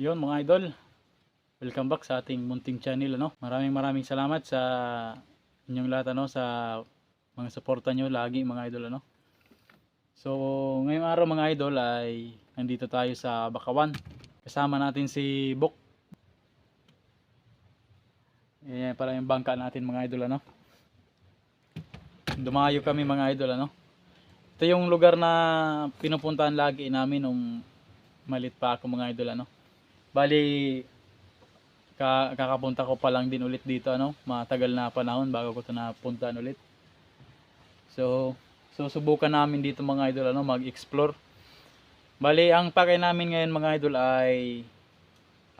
Yun mga idol. Welcome back sa ating munting channel ano. Maraming maraming salamat sa inyong lahat ano sa mga suporta nyo lagi mga idol ano. So ngayong araw mga idol ay nandito tayo sa Bakawan. Kasama natin si Bok. Yan pala yung bangka natin mga idol ano. Dumayo kami mga idol ano. Ito yung lugar na pinupuntahan lagi namin nung malit pa ako mga idol ano. Bali ka kakapunta ko pa lang din ulit dito ano, matagal na panahon bago ko 'to napuntahan ulit. So, susubukan namin dito mga idol ano, mag-explore. Bali ang pakay namin ngayon mga idol ay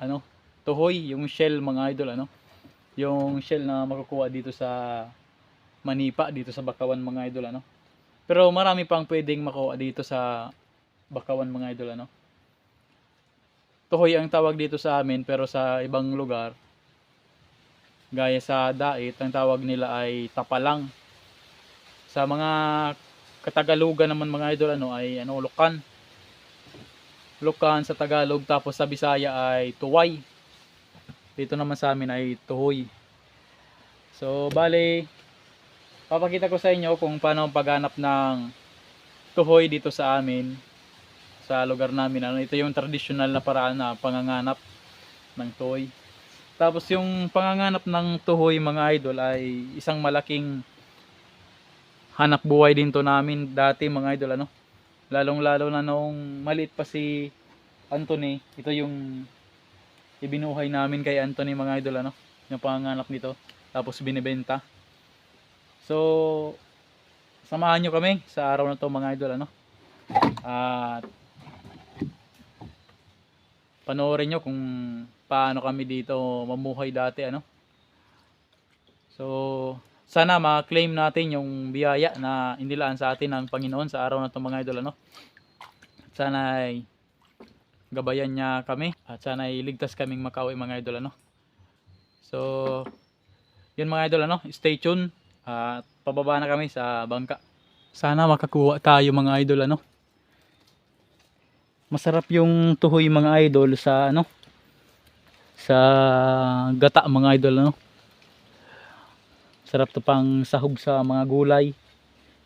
ano, tuhoy, yung shell mga idol ano. Yung shell na makukuha dito sa Manipa dito sa Bakawan mga idol ano. Pero marami pang pwedeng makuha dito sa Bakawan mga idol ano tuhoy ang tawag dito sa amin pero sa ibang lugar gaya sa dait ang tawag nila ay tapalang. Sa mga katagalugan naman mga idol ano ay ano lukan lukan sa Tagalog tapos sa Bisaya ay tuway. Dito naman sa amin ay tuhoy so bale papakita ko sa inyo kung paano paghanap ng tuhoy dito sa amin sa lugar namin. Ano, ito yung traditional na paraan na panganganap ng tuhoy. Tapos yung panganganap ng tuhoy mga idol ay isang malaking hanap buhay din to namin dati mga idol ano. Lalong lalo na nung maliit pa si Anthony, ito yung ibinuhay namin kay Anthony mga idol ano, yung panganganap nito. Tapos binibenta. So samahan nyo kami sa araw na to mga idol ano. At panoorin nyo kung paano kami dito mamuhay dati ano? So sana ma-claim natin yung biyaya na inilaan sa atin ng Panginoon sa araw na itong mga idol ano? Sana ay gabayan niya kami at sana ay ligtas kaming makauwi mga idol ano? So yun mga idol ano? Stay tuned at pababa na kami sa bangka. Sana makakuha tayo mga idol ano masarap yung tuhoy mga idol sa ano? Sa gata mga idol ano? Sarap to pang sahog sa mga gulay.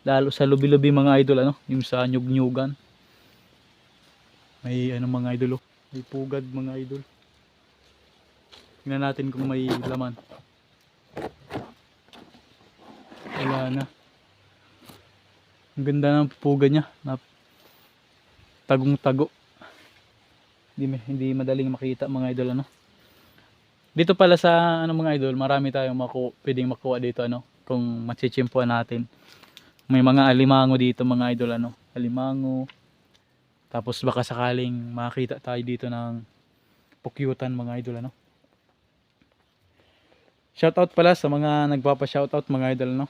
Lalo sa lubi-lubi mga idol ano? Yung sa nyug-nyugan. May ano mga idol oh. may pugad mga idol. Tingnan natin kung may laman. Wala na. Ang ganda ng pugad niya. Na tagong-tago. Hindi, hindi madaling makita mga idol ano. Dito pala sa ano mga idol, marami tayong maku pwedeng makuha dito ano kung machichimpuan natin. May mga alimango dito mga idol ano, alimango. Tapos baka sakaling makita tayo dito ng pukyutan mga idol ano. Shoutout pala sa mga nagpapa-shoutout mga idol no.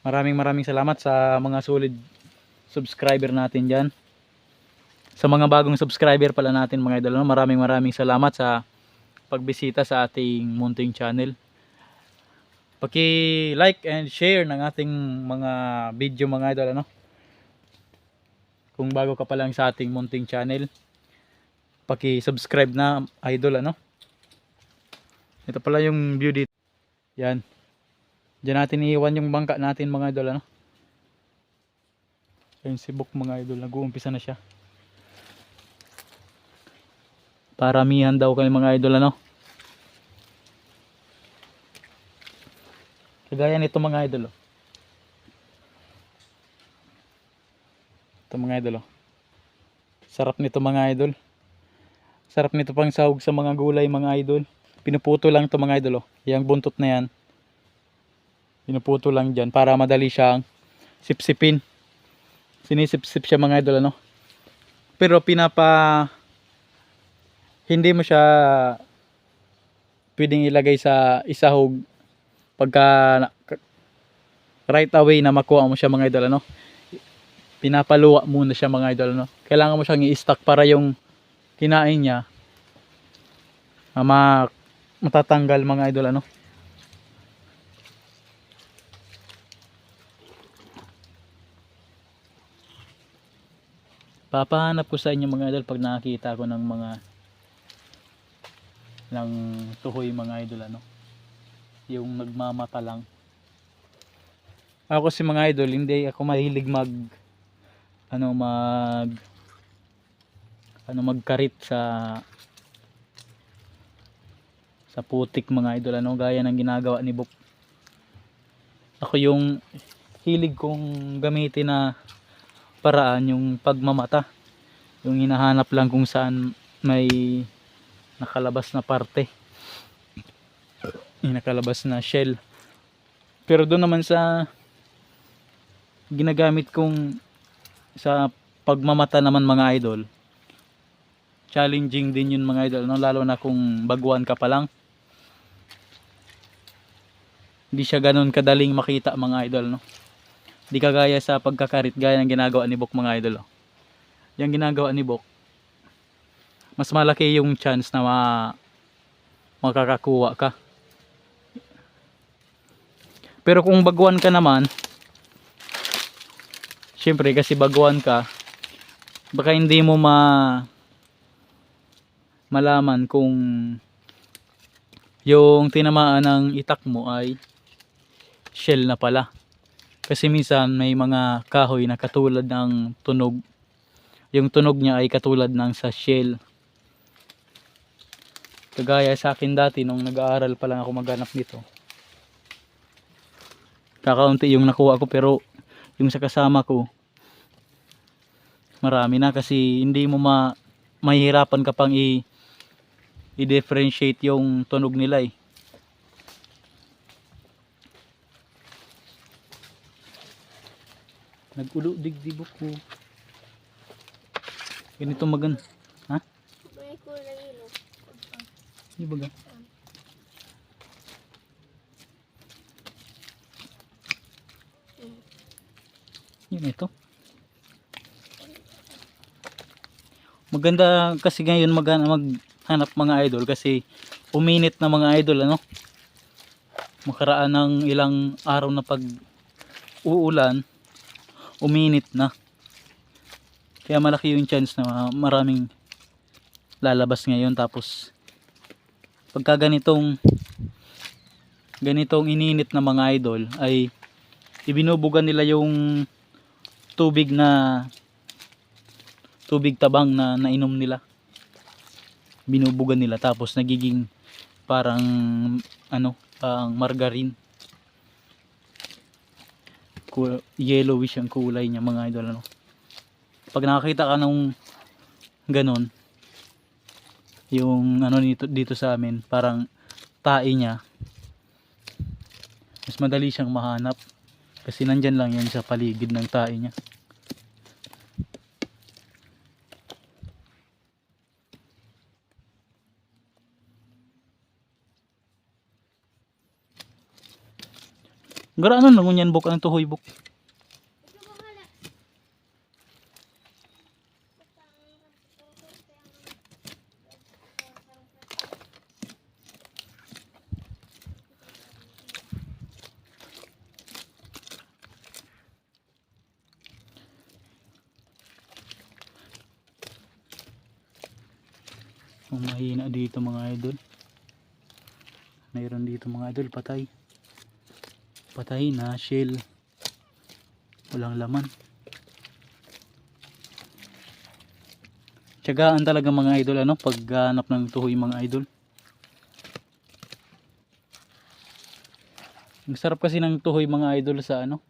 Maraming maraming salamat sa mga solid subscriber natin diyan sa mga bagong subscriber pala natin mga idol, maraming maraming salamat sa pagbisita sa ating munting channel. Paki-like and share ng ating mga video mga idol ano. Kung bago ka pa lang sa ating munting channel, paki-subscribe na idol ano. Ito pala yung view dito. Yan. Diyan natin iiwan yung bangka natin mga idol ano. Ayun si Bok mga idol, nag-uumpisa na siya. Paramihan daw kayo mga idol ano. Kagaya nito mga idol oh. Ito mga idol oh. Sarap nito mga idol. Sarap nito pang sahog sa mga gulay mga idol. Pinuputo lang ito mga idol oh. Yang buntot na yan. Pinuputo lang dyan para madali siyang sipsipin. Sinisip-sip siya mga idol ano. Pero pinapa hindi mo siya pwedeng ilagay sa isahog pagka right away na makuha mo siya mga idol ano? Pinapaluwa muna siya mga idol ano? Kailangan mo siyang i-stack para yung kinain niya ah, ma matatanggal mga idol ano? Papahanap ko sa inyo mga idol pag nakakita ko ng mga ng tuhoy mga idol ano? Yung nagmamata lang. Ako si mga idol hindi ako mahilig mag ano mag ano magkarit sa sa putik mga idol ano? Gaya ng ginagawa ni Bok ako yung hilig kong gamitin na paraan yung pagmamata. Yung hinahanap lang kung saan may nakalabas na parte yung nakalabas na shell pero doon naman sa ginagamit kong sa pagmamata naman mga idol challenging din yun mga idol no? lalo na kung baguan ka pa lang hindi siya ganun kadaling makita mga idol no di kagaya sa pagkakarit gaya ng ginagawa ni Bok mga idol oh. yung ginagawa ni Bok mas malaki yung chance na ma makakakuha ka. Pero kung baguan ka naman syempre kasi baguan ka baka hindi mo ma malaman kung yung tinamaan ng itak mo ay shell na pala. Kasi minsan may mga kahoy na katulad ng tunog. Yung tunog niya ay katulad ng sa shell kagaya sa akin dati nung nag-aaral pa lang ako maghanap nito. Kakaunti yung nakuha ko pero yung sa kasama ko marami na kasi hindi mo ma mahihirapan ka pang i-differentiate yung tunog nila eh. Nagulo digdibok ko ganito magan ha? May kulay yun. oh. Di ba ga? Yun ito. Maganda kasi ngayon mag maghanap mga idol kasi uminit na mga idol ano. Makaraan ng ilang araw na pag uulan, uminit na. Kaya malaki yung chance na maraming lalabas ngayon tapos pagka ganitong ganitong ininit na mga idol ay ibinubugan nila yung tubig na tubig tabang na nainom nila. Binubugan nila tapos nagiging parang ano ang margarine. Yellowish ang kulay niya mga idol ano. Pag nakakita ka ng ganon yung ano dito, dito sa amin parang tae niya mas madali siyang mahanap kasi nandyan lang yan sa paligid ng tae niya Gara ano lang yan buk ang tuhoy buk. Ang mahina dito mga idol. Mayroon idol patay. Patay na shell. Walang laman. Tiyagaan talaga mga idol ano pagganap ng tuhoy mga idol. Ang sarap kasi ng tuhoy mga idol sa ano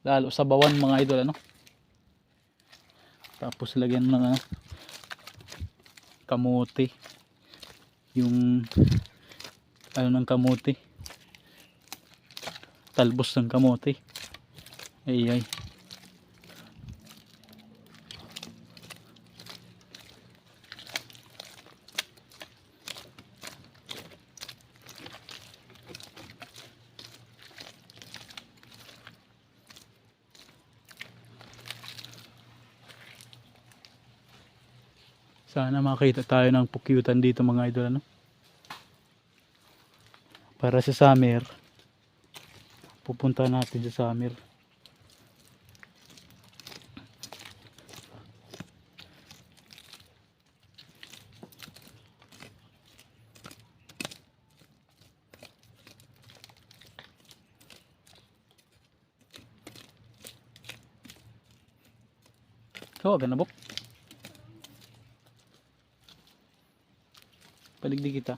lalo sa bawan mga idol ano. Tapos lagyan ng ano, kamote. Yung ano ng kamote. Talbos ng kamote. Ay ay. Sana makita tayo ng pukyutan dito mga idol ano. Para sa summer pupunta natin sa summer Ikaw, ganabok. Paligdi kita.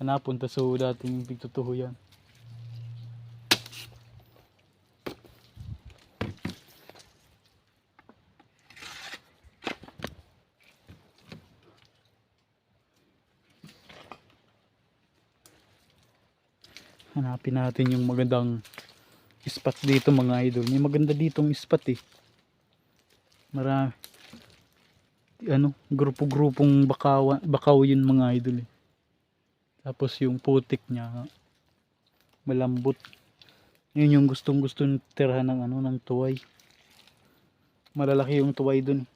Hanapon ta so dating pigtutuhuyan. Hanapin natin yung magandang spot dito mga idol. May maganda ditong spot eh. Marami. Ano, grupo-grupong bakaw, bakaw yun mga idol eh. Tapos yung putik niya malambot. Yun yung gustong gusto tirahan ng ano ng tuway. Malalaki yung tuway dun. eh.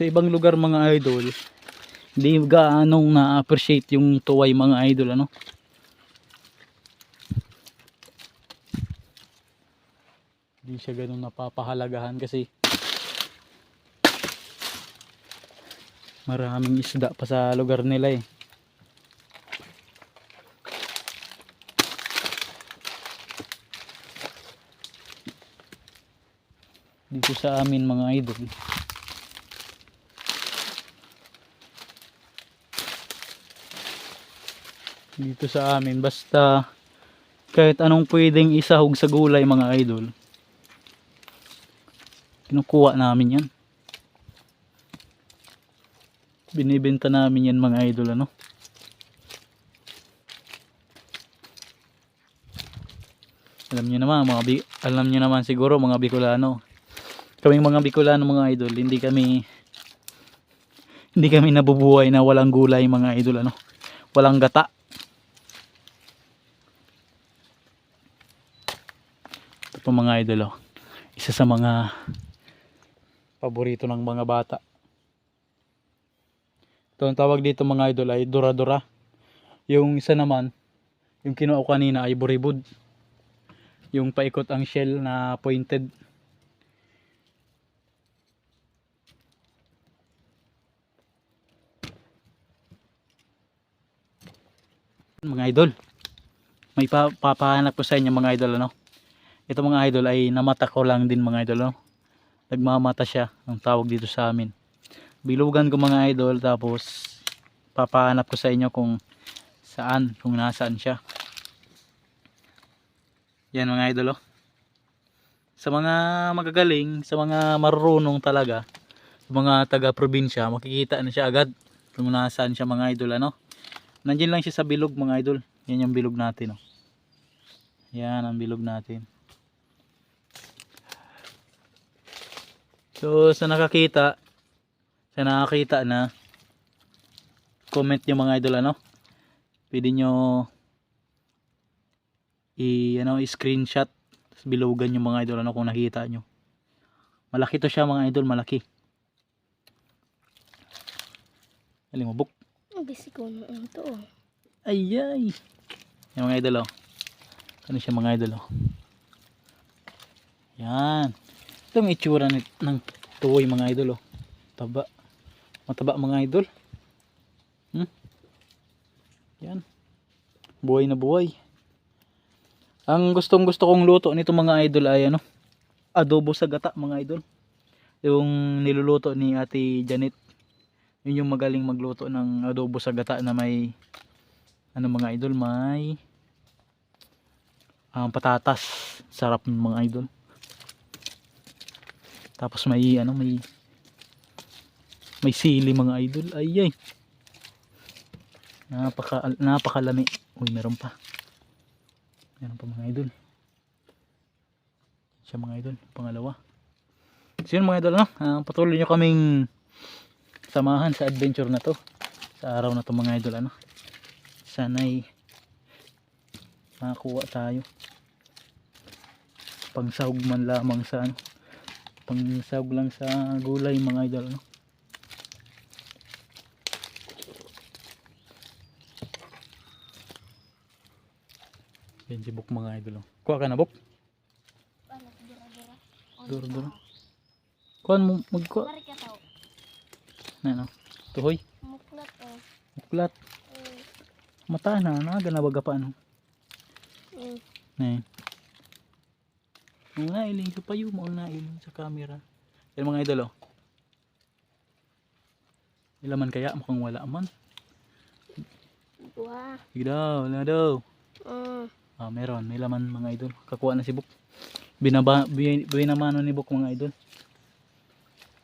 Sa ibang lugar mga idol hindi gaanong na-appreciate yung tuway mga idol ano? Hindi siya ganun napapahalagahan kasi maraming isda pa sa lugar nila eh. Dito sa amin mga idol dito sa amin. Basta kahit anong pwedeng isahog sa gulay mga idol kinukuha namin yan. Binibenta namin yan mga idol ano? Alam niyo naman mga bi- alam niyo naman siguro mga Bicolano. Kaming mga Bicolano mga idol hindi kami hindi kami nabubuhay na walang gulay mga idol ano? Walang gata po mga idol oh. Isa sa mga paborito ng mga bata. Ito ang tawag dito mga idol ay dura-dura. Yung isa naman, yung kinuha kanina ay buribud. Yung paikot ang shell na pointed. Mga idol, may pa papahanap ko sa inyo mga idol ano ito mga idol ay namata ko lang din mga idol no? nagmamata siya ang tawag dito sa amin bilugan ko mga idol tapos papahanap ko sa inyo kung saan kung nasaan siya yan mga idol oh. sa mga magagaling sa mga marunong talaga mga taga probinsya makikita na siya agad kung nasaan siya mga idol ano nandiyan lang siya sa bilog mga idol yan yung bilog natin oh. yan ang bilog natin So sa nakakita, sa nakakita na comment nyo mga idol ano. Pwede nyo i ano i-screenshot tapos bilugan yung mga idol ano kung nakita nyo. Malaki to siya mga idol, malaki. Aling mo buk. Ang bisi ko noon to. oh. Ay ay. Yung mga idol oh. Ano siya mga idol oh. Yan. Ito ang itsura ng tuwoy mga idol oh. Taba. Mataba mga idol. Hmm? Yan. Buhay na buhay. Ang gustong gusto kong luto nito mga idol ay ano? Adobo sa gata mga idol. Yung niluluto ni Ate Janet. Yun yung magaling magluto ng adobo sa gata na may ano mga idol may um, patatas. Sarap ng mga idol. Tapos may ano may may sili mga idol. Ay ay. Napaka napakalami. Uy, meron pa. Meron pa mga idol. Siya mga idol, pangalawa. So mga idol no, Ah, patuloy nyo kaming samahan sa adventure na to. Sa araw na to mga idol ano. Sana'y makakuha tayo. Pangsahog man lamang sa ano pangsahog lang sa gulay mga idol no? yan si Buk mga idol no? kuha ka na Buk Ano, dura-dura. duro duro kuha mo magkuha ka tao. Ano? Tuhoy. Muklat oh. Muklat. Mata na. Naga na baga pa ano. Mm. Eh. Muna iling sa payo. Muna iling sa camera. Yan mga idol oh. Ilaman kaya? Mukhang wala man. Wah. Sige daw. Wala daw. Mm. Ah, meron. May laman mga idol. Kakuha na si Buk. Binaba, bin, binamano ni Buk mga idol.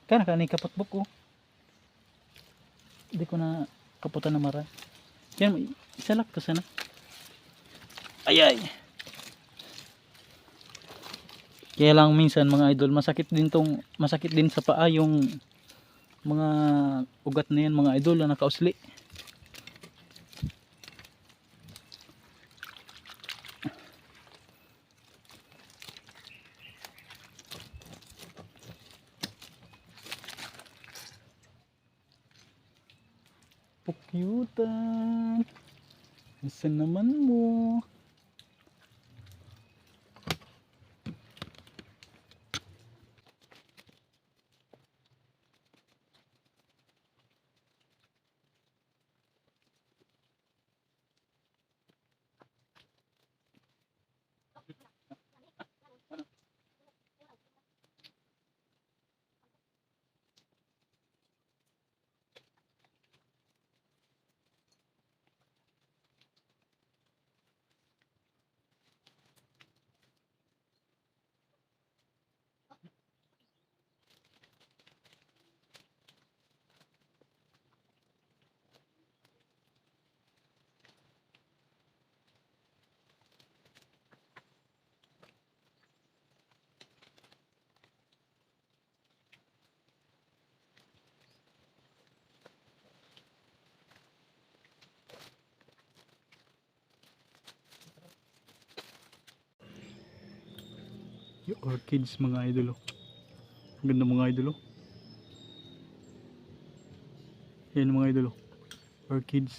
Kana ka ni kapat Buk oh. Hindi ko na kaputan na mara. Yan, isa lang to sana. Ay ay. Kaya lang minsan mga idol, masakit din tong masakit din sa paa yung mga ugat na yan mga idol na nakausli. Pukyutan. Isa naman mo. Yung orchids mga idol oh. Ganda mga idol oh. Yan mga idol oh. Orchids.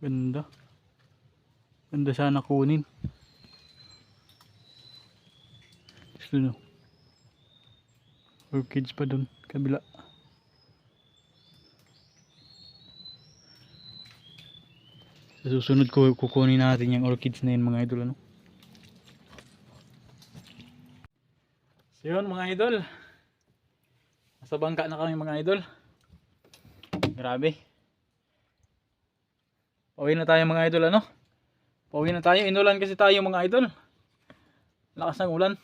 Ganda. Ganda sana kunin. Gusto no. Orchids pa dun. Kabila. Sa susunod ko kukunin natin yung orchids na yun mga idol ano. So yun mga idol. Nasa bangka na kami mga idol. Grabe. Pauwi na tayo mga idol ano? Pauwi na tayo. Inulan kasi tayo mga idol. Lakas ng ulan.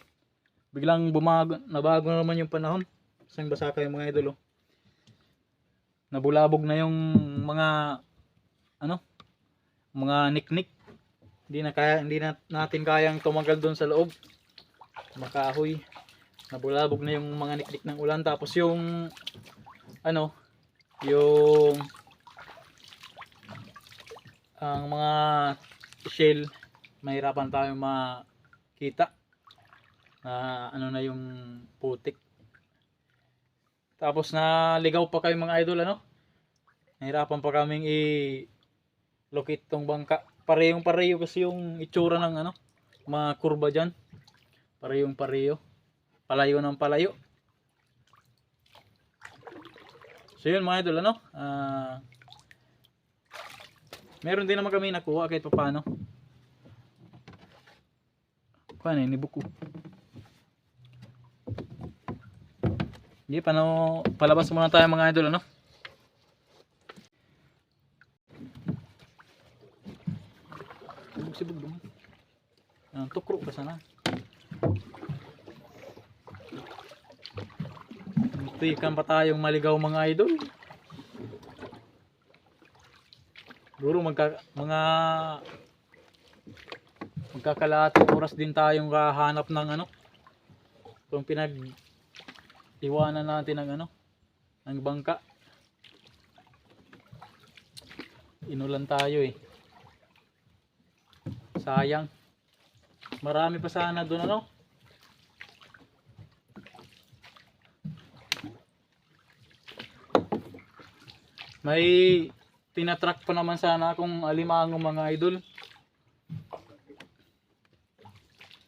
Biglang bumago, nabago na naman yung panahon. Sang basa kayo mga idol oh. Nabulabog na yung mga ano? Mga niknik. Hindi na kaya hindi na natin kayang tumagal doon sa loob. Makahoy nabulabog na yung mga niklik ng ulan. Tapos yung ano yung ang mga shell mahirapan tayo makita na ano na yung putik. Tapos na ligaw pa kayo mga idol ano? Nahirapan pa kaming i locate tong bangka. Parehong pareho kasi yung itsura ng ano mga kurba dyan. Parehong pareho palayo ng palayo. So yun mga idol ano, ah meron din naman kami nakuha kahit paano. Kuha na ni buko. Hindi, paano, palabas muna tayo mga idol ano. Bug si bug Ah, tukro ka sana. Tikan pa tayong maligaw mga idol. Siguro magka, mga magkakalating oras din tayong kahanap ng ano. Kung pinag iwanan natin ng ano, ng bangka. Inulan tayo eh. Sayang. Marami pa sana doon ano. May tinatrack pa naman sana akong alimango mga idol.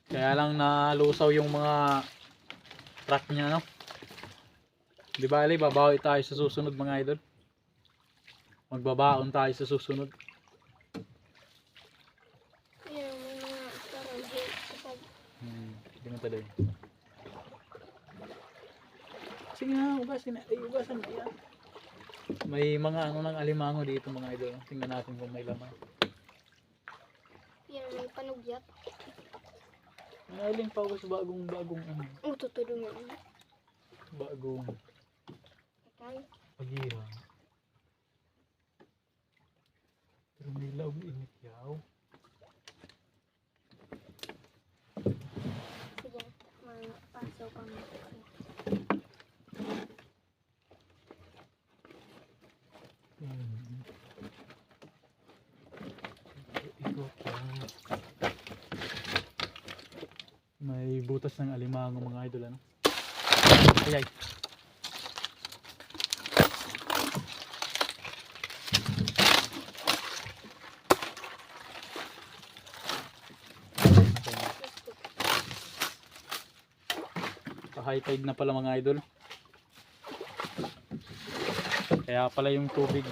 Kaya lang nalusaw yung mga track niya no. Di bali, babawi tayo sa susunod mga idol. Magbabaon tayo sa susunod. Hmm, mo tuloy. Sige nga, ugasin na. Ay, ugasan na yan. May mga ano ng alimango dito mga idol. Tingnan natin kung may laman. yan, may panugyat. Nailing pa ako sa bagong bagong ano, Oh, tutulong yun. bagong Kay, pagira. Pero may lawag init yaw. sige, mga paso pa mo. Hmm. Ikot lang. May butas ng alimango mga idol ano. Ay ay. high tide na pala mga idol. Kaya pala yung tubig.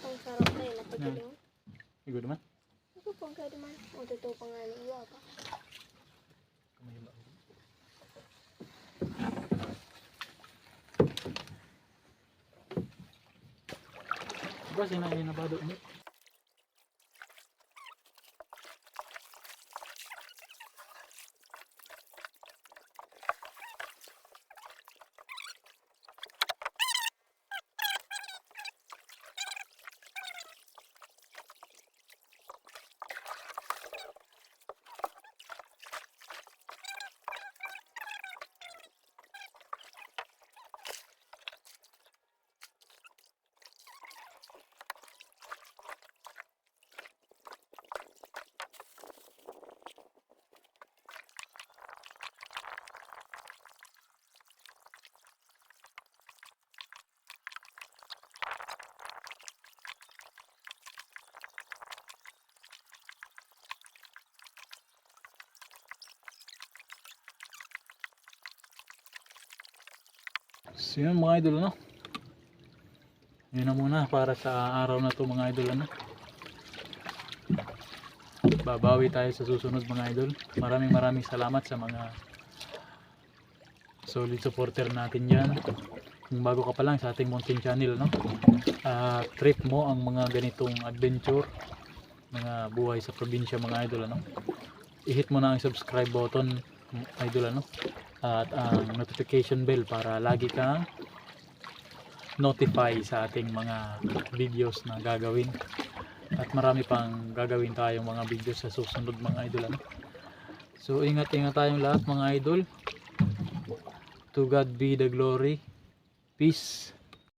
Itong sarap na yun, natutulong. Igo naman. Ako pang kaya naman. O, totoo pa nga ng iwa pa. Diba sinain na ba doon? So yun mga idol ano. Yun na muna para sa araw na to mga idol ano. Babawi tayo sa susunod mga idol. Maraming maraming salamat sa mga solid supporter natin dyan. Kung bago ka pa lang sa ating mountain channel no. Ah, trip mo ang mga ganitong adventure mga buhay sa probinsya mga idol ano. I-hit mo na ang subscribe button idol ano at ang notification bell para lagi kang notify sa ating mga videos na gagawin. At marami pang gagawin tayong mga videos sa susunod mga idol ano? so ingat ingat tayong lahat mga idol. To God be the glory. Peace